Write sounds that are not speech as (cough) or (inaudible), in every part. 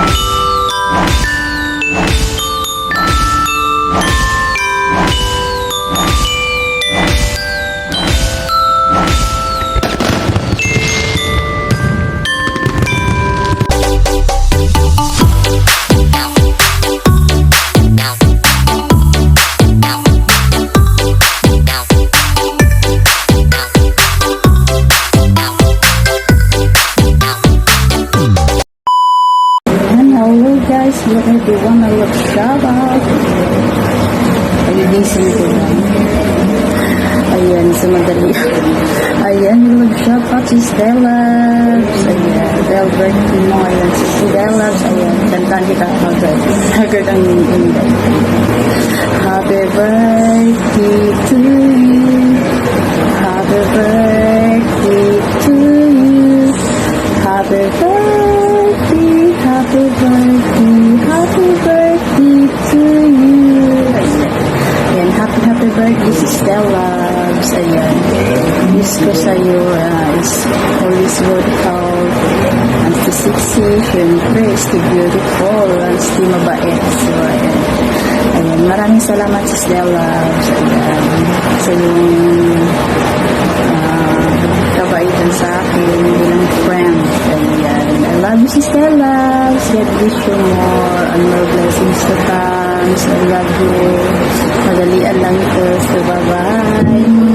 Hello Si kita. Happy birthday to you. Happy birthday to you. Happy birthday, happy birthday, happy birthday to you. Ayan, happy, happy birthday Stella. Ayan. Wish ko sa'yo uh, is always work out and and praise to beautiful and stay mabait. So, ayan. Ayan, maraming salamat si Stella. Ayan. Sa yung ah, kabaitan sa akin bilang friend. Ayan. I love you, Sister Loves. God wish you more and more blessings to come. I love you. Madalian lang ito. So, bye-bye.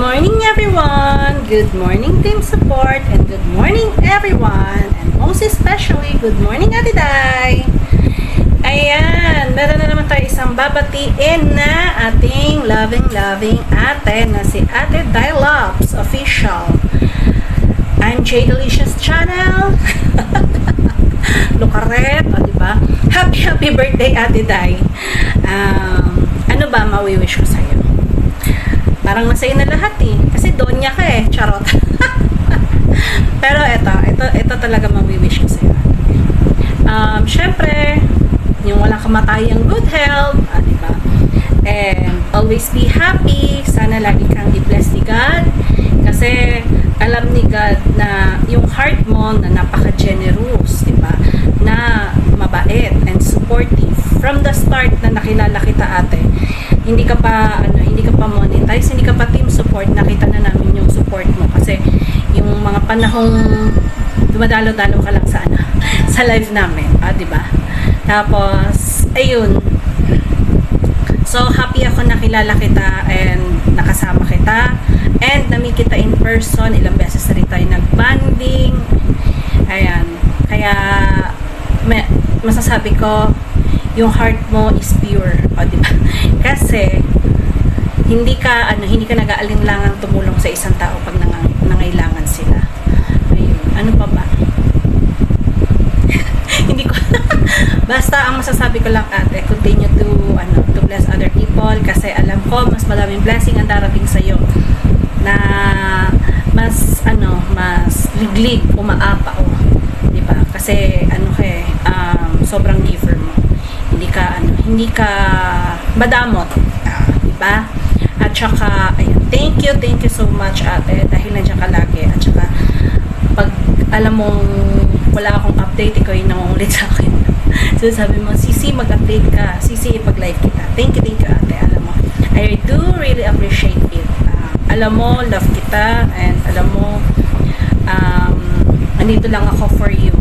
Morning everyone! Good morning team support and good morning everyone! And most especially, good morning Ate Day! Ayan, meron na naman tayo isang babatiin na ating loving-loving ate na si Ate Day Loves Official. I'm J Delicious Channel. (laughs) Lukaret, o diba? Happy, happy birthday Ate Day! Um, ano ba mawi-wish ko sa'yo? Parang masaya na lahat eh. Kasi donya ka eh. Charot. (laughs) Pero eto, ito, ito talaga mawi-wish ko sa'yo. Um, Siyempre, yung walang kamatayang good health, ah, di ba? And always be happy. Sana lagi kang i-bless ni God. Kasi alam ni God na yung heart mo na napaka-generous, di ba? Na mabait and supportive. From the start na nakilala kita ate, hindi ka pa ano, hindi ka pa team support, nakita na namin yung support mo kasi yung mga panahong dumadalo-dalo ka lang sa ano, (laughs) sa live namin, ah, 'di ba? Tapos ayun. So happy ako nakilala kita and nakasama kita and nami kita in person, ilang beses na rin tayo nag-banding. Ayan. Kaya may, masasabi ko yung heart mo is pure. O, di ba? Hindi ka, ano, hindi ka nag-aalinlangang tumulong sa isang tao pag nang, nangailangan sila. Ayun. Ano pa ba? (laughs) hindi ko, (laughs) basta ang masasabi ko lang ate, continue to, ano, to bless other people kasi alam ko, mas maraming blessing ang darating sa'yo na mas, ano, mas liglig, umaapa, o. Di ba? Kasi, ano ka eh, um, sobrang giver mo hindi ka ano, hindi ka madamot, di ba? At saka ayun, thank you, thank you so much ate dahil nandiyan ka lagi at saka pag alam mong wala akong update, ikaw yung nangungulit sa akin. (laughs) so sabi mo, Sisi, mag-update ka. Sisi, pag-live kita. Thank you, thank you ate. Alam mo, I do really appreciate it. Ah, alam mo, love kita and alam mo, um, andito lang ako for you.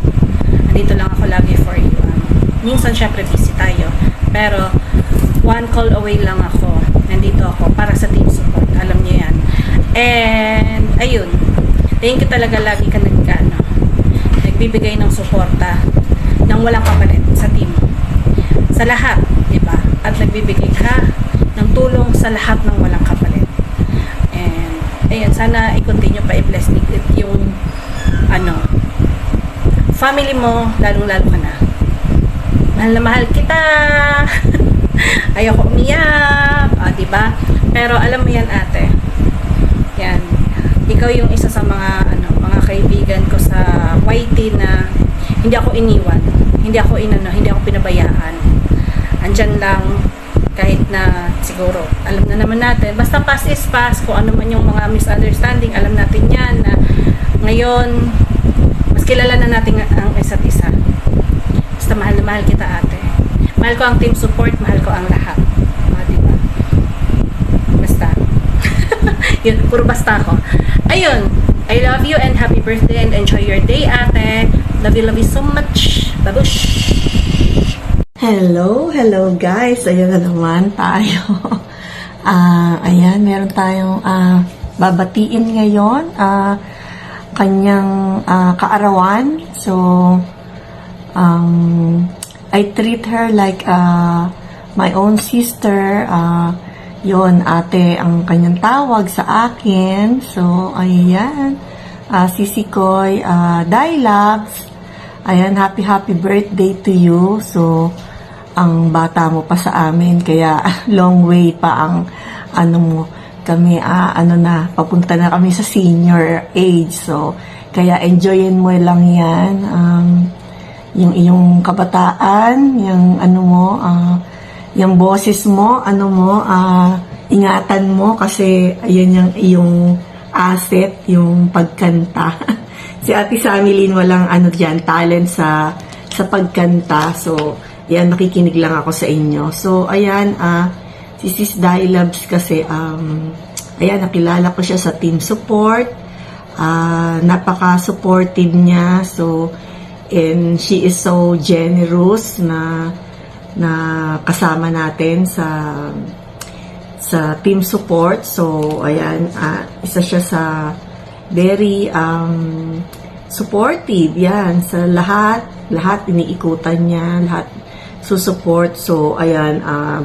Andito lang ako lagi for you. Um, minsan syempre busy tayo. Pero one call away lang ako. Nandito ako para sa team support. Alam niyo yan. And ayun. Thank you talaga lagi ka nag ano, nagbibigay ng suporta nang walang kapalit sa team. Sa lahat, 'di ba? At nagbibigay ka ng tulong sa lahat ng walang kapalit. And ayun, sana i-continue pa i-bless yung ano, family mo, lalong-lalo ka na. Mahal na mahal kita. (laughs) (laughs) Ayoko umiyak. Ah, di ba? Pero alam mo yan, ate. Yan. Ikaw yung isa sa mga ano, mga kaibigan ko sa YT na hindi ako iniwan. Hindi ako inano, hindi ako pinabayaan. Andyan lang kahit na siguro alam na naman natin basta past is past kung ano man yung mga misunderstanding alam natin yan na ngayon mas kilala na natin ang isa't isa. Basta mahal na mahal kita ate. Mahal ko ang team support, mahal ko ang lahat. O, di ba? Basta. (laughs) Yun, puro basta ako. Ayun, I love you and happy birthday and enjoy your day ate. Love you, love you so much. Babush! Hello, hello guys. Ayan na naman tayo. (laughs) Ah, ayan, meron tayong ah, babatiin ngayon. Ah, kanyang ah, kaarawan. So, um, I treat her like ah, my own sister. Ah, yon ate ang kanyang tawag sa akin. So, ayan. Ah, Sisi Koy, ah, Dialogues. Ayan, happy happy birthday to you. So, ang bata mo pa sa amin, kaya (laughs) long way pa ang ano mo. Kami, ah, ano na, papunta na kami sa senior age. So, kaya enjoyin mo lang yan. Um, yung iyong kabataan, yung ano mo, ah, yung boses mo, ano mo, ah, ingatan mo kasi ayan yung iyong asset, yung pagkanta. (laughs) si Ate Samilin walang ano diyan, talent sa sa pagkanta. So, yan nakikinig lang ako sa inyo. So, ayan ah si Sis Dai Loves kasi um ayan nakilala ko siya sa team support. Ah, napaka-supportive niya. So, and she is so generous na na kasama natin sa sa team support. So, ayan, ah, isa siya sa very um, supportive. Yan, sa lahat, lahat iniikutan niya, lahat susupport. So, ayan, ah,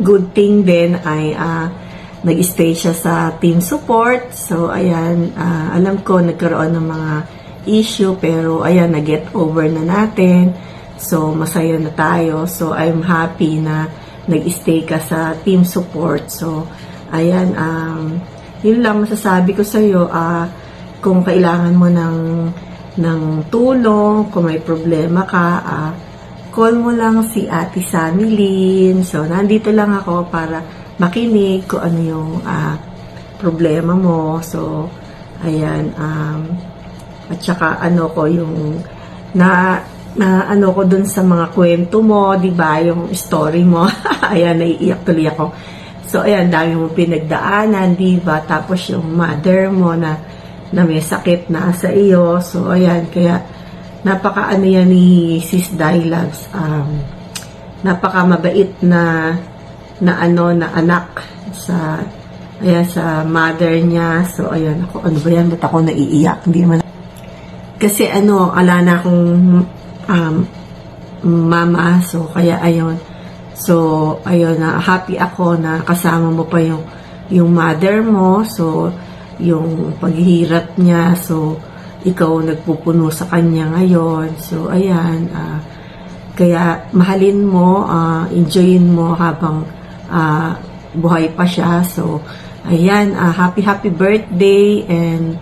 good thing din ay ah, nag-stay siya sa team support. So, ayan, ah, alam ko nagkaroon ng mga issue, pero ayan, na-get over na natin. So, masaya na tayo. So, I'm happy na nag-stay ka sa team support. So, ayan, um, yun lang masasabi ko sa'yo. ah kung kailangan mo ng, ng tulong, kung may problema ka, ah, call mo lang si Ate Sammy Lynn. So, nandito lang ako para makinig kung ano yung ah, problema mo. So, ayan, um, at saka ano ko yung na na ano ko dun sa mga kwento mo, 'di ba, yung story mo. (laughs) ayan, naiiyak tuloy ako. So ayan, dami mo pinagdaanan, 'di ba? Tapos yung mother mo na na may sakit na sa iyo. So ayan, kaya napaka ano yan ni Sis Dialogues. Um, napaka mabait na na ano na anak sa ayan sa mother niya. So ayan, ako ano ba yan? Ba't ako naiiyak? Hindi naman kasi ano, ala na akong um, mama, so kaya ayun. So, ayun na, happy ako na kasama mo pa yung, yung mother mo, so, yung paghihirap niya, so, ikaw nagpupuno sa kanya ngayon. So, ayan, ah, kaya mahalin mo, ah, enjoyin mo habang ah, buhay pa siya. So, ayan, ah, happy happy birthday and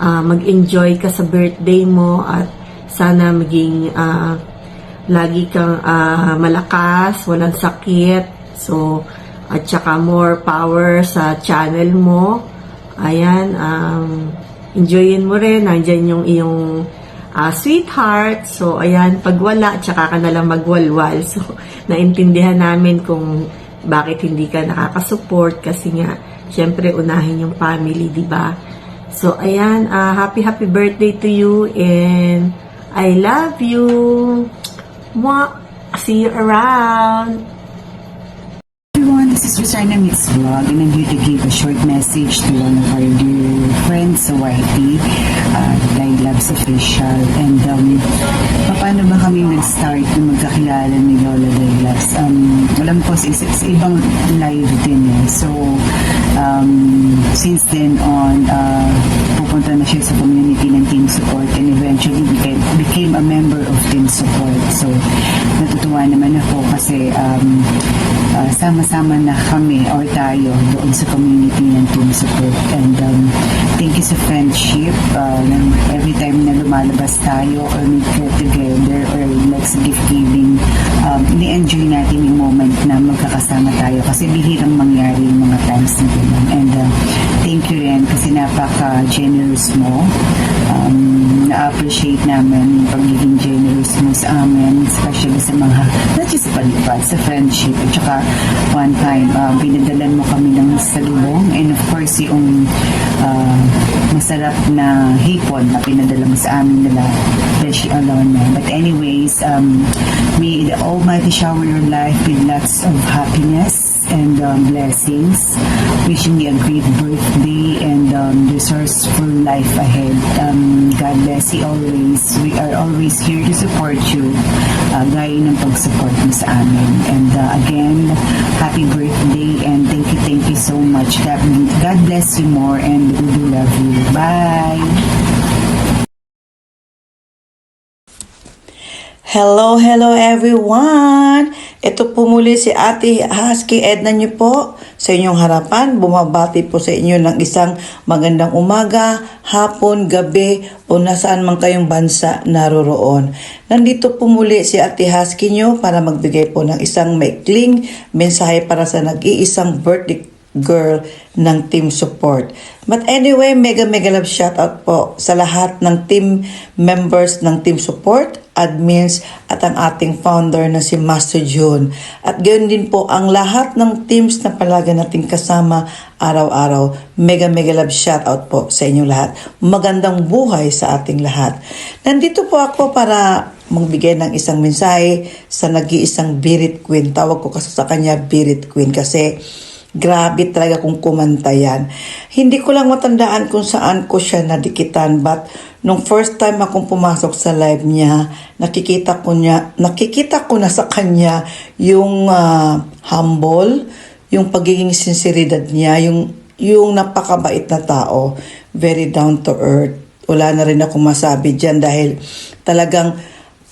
ah, mag-enjoy ka sa birthday mo at sana maging ah, lagi kang ah, malakas, walang sakit. So, at saka more power sa channel mo. Ayan, um, enjoyin mo rin. Nandyan yung iyong ah, sweetheart. So, ayan, pag wala, tsaka ka na lang magwalwal. (laughs) So, naintindihan namin kung bakit hindi ka nakakasupport kasi nga, syempre, unahin yung family, di ba? So, ayan, ah, happy, happy birthday to you and I love you. Mwah! See you around. everyone, this is Rosana Mix Vlog and I'm here to give a short message to one of our dear friends sa YT, uh, Live Labs Official. And um, paano ba kami nag-start na magkakilala ni Lola Live Labs? Um, alam ko sa, sa, sa ibang live din eh. So, um, since then on, uh, pupunta na siya sa community ng Team Support and eventually became, became a member of Team Support. So, natutuwa naman ako kasi um, uh, sama-sama na kami or tayo doon sa community ng Team Support. And um, thank you sa friendship. Uh, every time na lumalabas tayo or may get together or like sa gift giving, um, ini-enjoy natin yung moment na magkakasama tayo kasi bihirang mangyari yung mga times na ganun. And uh, thank you rin kasi napaka-generous mo. Um, na-appreciate namin yung pagiging generous mo sa amin, especially sa mga, not just palipad, sa friendship. At saka, one time, uh, pinadalan mo kami ng salubong and of course, yung uh, masarap na hipon na pinadala mo sa amin nila, Beshi Alona. But anyways, um, may the Almighty shower your life with lots of happiness and um, blessings. Wishing you a great birthday and um, resourceful life ahead. Um, God bless you always. We are always here to support you. Uh, gaya ng pag-support mo sa amin. And uh, again, happy birthday and thank you, thank you so much. God, bless you more and we do love you. Bye! Hello, hello everyone! Ito po muli si Ate Husky Edna niyo po sa inyong harapan. Bumabati po sa inyo ng isang magandang umaga, hapon, gabi o nasaan man kayong bansa naroroon. Nandito po muli si Ate Husky niyo para magbigay po ng isang maikling mensahe para sa nag-iisang birthday girl ng team support. But anyway, mega mega love shout out po sa lahat ng team members ng team support, admins at ang ating founder na si Master June. At gayon din po ang lahat ng teams na palagi nating kasama araw-araw. Mega mega love shout out po sa inyong lahat. Magandang buhay sa ating lahat. Nandito po ako para magbigay ng isang mensahe sa nag-iisang Birit Queen. Tawag ko kasi sa kanya Birit Queen kasi Grabe talaga kung kumanta yan. Hindi ko lang matandaan kung saan ko siya nadikitan but nung first time akong pumasok sa live niya, nakikita ko niya, nakikita ko na sa kanya yung ah, humble, yung pagiging sinseridad niya, yung yung napakabait na tao, very down to earth. Wala na rin ako masabi diyan dahil talagang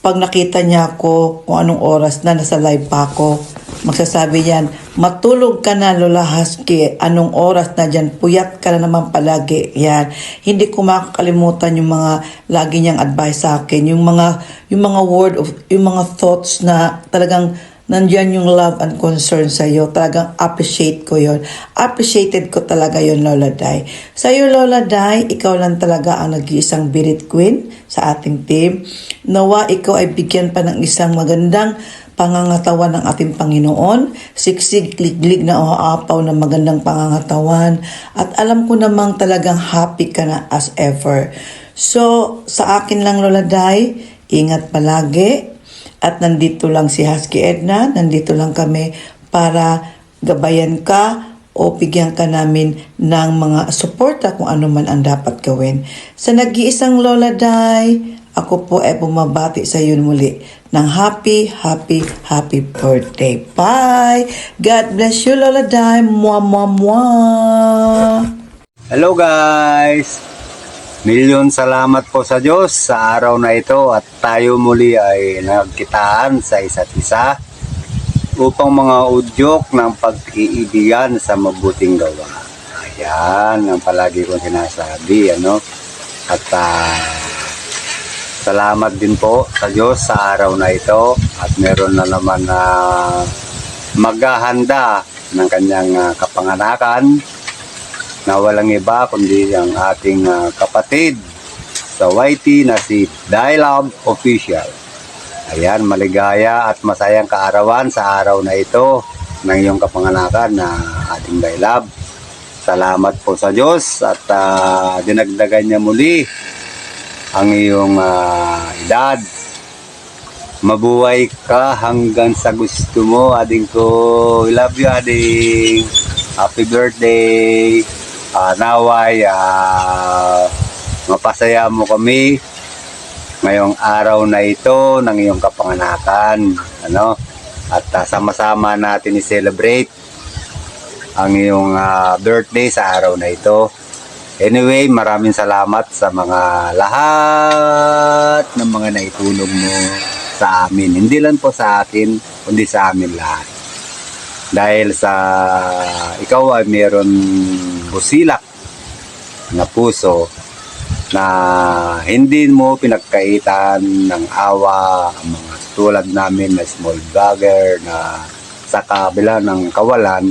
pag nakita niya ako kung anong oras na nasa live pa ako, magsasabi yan, matulog ka na Lola Husky, anong oras na dyan, puyat ka na naman palagi. Yan. Hindi ko makakalimutan yung mga lagi niyang advice sa akin, yung mga, yung mga word of, yung mga thoughts na talagang nandyan yung love and concern sa iyo. Talagang appreciate ko yon. Appreciated ko talaga yon Lola Dai. Sa iyo, Lola Dai, ikaw lang talaga ang nag-iisang Birit Queen sa ating team. Nawa, ikaw ay bigyan pa ng isang magandang pangangatawan ng ating Panginoon, siksig, liglig na oaapaw ng magandang pangangatawan, at alam ko namang talagang happy ka na as ever. So, sa akin lang Lola Dai, ingat palagi, at nandito lang si Husky Edna, nandito lang kami para gabayan ka o bigyan ka namin ng mga suporta kung ano man ang dapat gawin. Sa nag-iisang Lola Day, ako po ay bumabati sa iyo muli ng happy, happy, happy birthday. Bye! God bless you, Lola Day. Mwah, mwah, mwah! Hello guys! Milyon salamat po sa Diyos sa araw na ito at tayo muli ay nagkitaan sa isa't isa upang mga udyok ng pag-iibigan sa mabuting gawa. Ayan ang palagi kong sinasabi. Ano? At ah, salamat din po sa Diyos sa araw na ito at meron na naman na maghahanda ng kanyang ah, kapanganakan na walang iba kundi ang ating ah, kapatid sa YT na si Dialogue Official. Ayan, maligaya at masayang kaarawan sa araw na ito ng iyong kapanganakan na ating Dialogue. Salamat po sa Diyos at ah, dinagdagan niya muli ang iyong ah, edad. Mabuhay ka hanggang sa gusto mo, ading ko. I love you, ading. Happy birthday. Ah, naway, ah, mapasaya mo kami ngayong araw na ito ng iyong kapanganakan. Ano? At ah, sama-sama natin i-celebrate ang iyong ah, birthday sa araw na ito. Anyway, maraming salamat sa mga lahat ng mga naitulong mo sa amin. Hindi lang po sa akin, kundi sa amin lahat. Dahil sa ikaw ay meron busilak na puso na hindi mo pinagkaitan ng awa ang mga tulad namin na small vlogger na sa kabila ng kawalan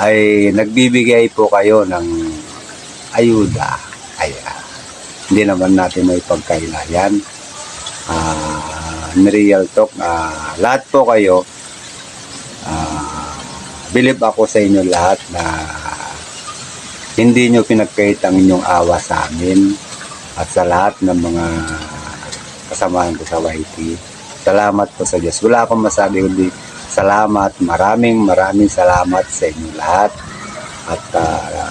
ay nagbibigay po kayo ng ayuda. Ayan. hindi naman natin may pagkailayan. Ah, in real talk, ah, lahat po kayo, believe ako sa inyo lahat na hindi nyo pinagkait ang inyong awa sa amin at sa lahat ng mga kasamahan ko sa YT. Salamat po sa Diyos. Wala akong masabi kundi salamat. Maraming maraming salamat sa inyo lahat. At ah,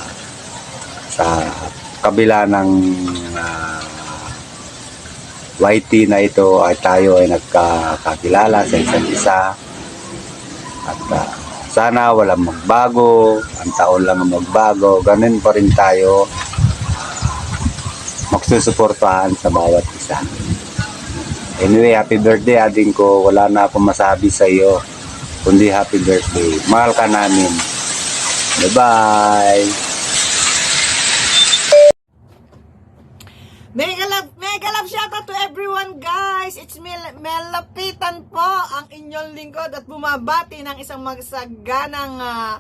sa kabila ng ah, YT na ito ay tayo ay nagkakakilala sa isa't isa. At ah, sana walang magbago, ang taon lang ang magbago, ganun pa rin tayo magsusuportahan sa bawat isa. Anyway, happy birthday ading ko. Wala na akong masabi sa iyo. Kundi happy birthday. Mahal ka namin. Bye-bye. Mega love, mega love shoutout to everyone guys! It's Mel Melapitan po ang inyong lingkod at bumabati ng isang magsaganang ah,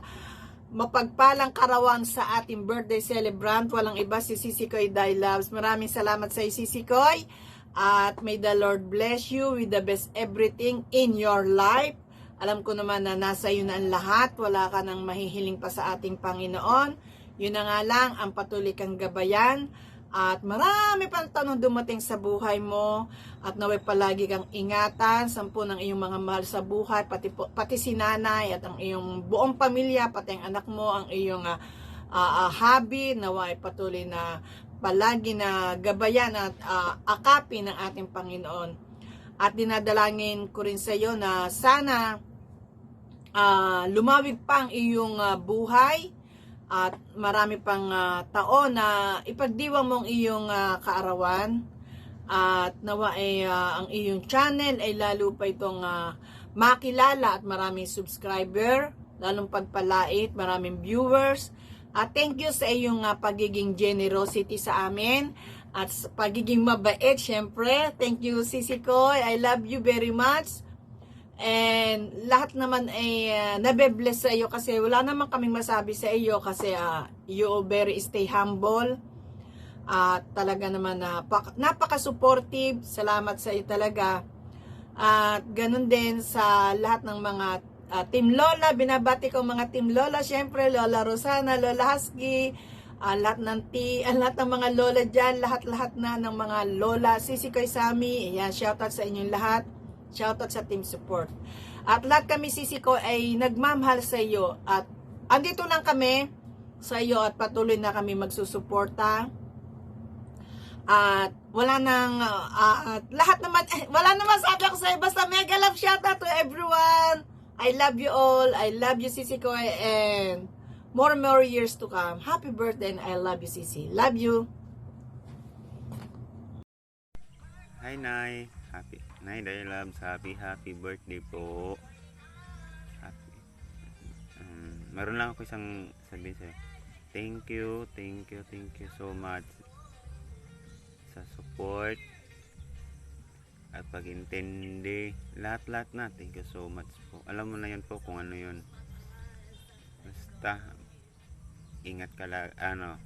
mapagpalang karawan sa ating birthday celebrant. Walang iba si Sisi Koy Dai Loves. Maraming salamat sa iyo, Sisi Koy. At may the Lord bless you with the best everything in your life. Alam ko naman na nasa iyo na ang lahat. Wala ka nang mahihiling pa sa ating Panginoon. Yun na nga lang, ang patuloy kang gabayan. At marami pang tanong dumating sa buhay mo. At naway palagi kang ingatan, sampu ng iyong mga mahal sa buhay, pati, pati si nanay at ang iyong buong pamilya, pati ang anak mo, ang iyong ah, ah, ah, hobby, naway patuloy na palagi na gabayan at ah, akapin ng ating Panginoon. At dinadalangin ko rin sa iyo na sana ah, lumawig pa ang iyong ah, buhay at marami pang ah, taon na ipagdiwang mong iyong ah, kaarawan. At nawa ay ah, ang iyong channel ay lalo pa itong ah, makilala at maraming subscriber lalong pagpalait, maraming viewers. At thank you sa iyong ah, pagiging generosity sa amin at pagiging mabait syempre. Thank you Sisi Koy. I love you very much And lahat naman ay uh, nabe-bless sa iyo kasi wala naman kaming masabi sa iyo kasi ah, you very stay humble. At talaga naman na napaka-supportive. Salamat sa iyo talaga. At ganun din sa lahat ng mga ah, Team Lola. Binabati ko mga Team Lola. Siyempre, Lola Rosana, Lola Husky, ah, lahat ng ti, (laughs) ah, lahat ng mga lola dyan, lahat-lahat na ng mga lola, Sisi Koy Sami, ayan, shoutout sa inyong lahat. Shoutout sa team support. At lahat kami sisiko ay nagmamahal sa iyo at andito lang kami sa iyo at patuloy na kami magsusuporta. At wala nang ah, at lahat naman eh, wala naman sabi ako sa iyo basta mega love shoutout to everyone. I love you all. I love you Sisi ko and more and more years to come. Happy birthday and I love you Sisi. Love you. Hi, Nay. Nay, Day Loves, happy, happy birthday po. Happy. Um, meron lang ako isang sabihin sa'yo. Thank you, thank you, thank you so much sa support at pag-intindi. Lahat-lahat na. Thank you so much po. Alam mo na yun po kung ano yun. Basta, ingat ka lang, ano,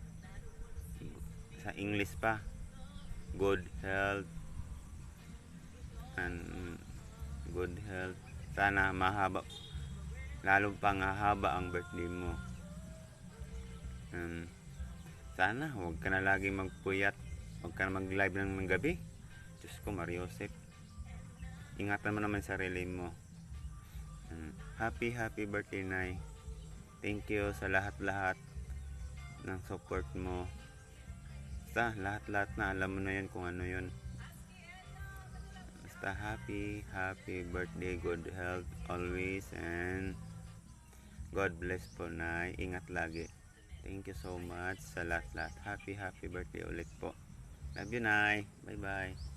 sa English pa. Good health, and good health. Sana mahaba, lalo pang hahaba ang birthday mo. Um, sana huwag ka na lagi magpuyat, huwag ka na mag-live ng, gabi. Diyos ko, Mariosep. Ingatan mo naman sarili mo. Um, happy, happy birthday, Nay. Thank you sa lahat-lahat ng support mo. Basta, lahat-lahat na, alam mo na yun kung ano yun. Basta happy, happy birthday, good health always, and God bless po, Nay. Ingat lagi. Thank you so much sa lahat-lahat. Happy, happy birthday ulit po. Love you, Nay. Bye-bye.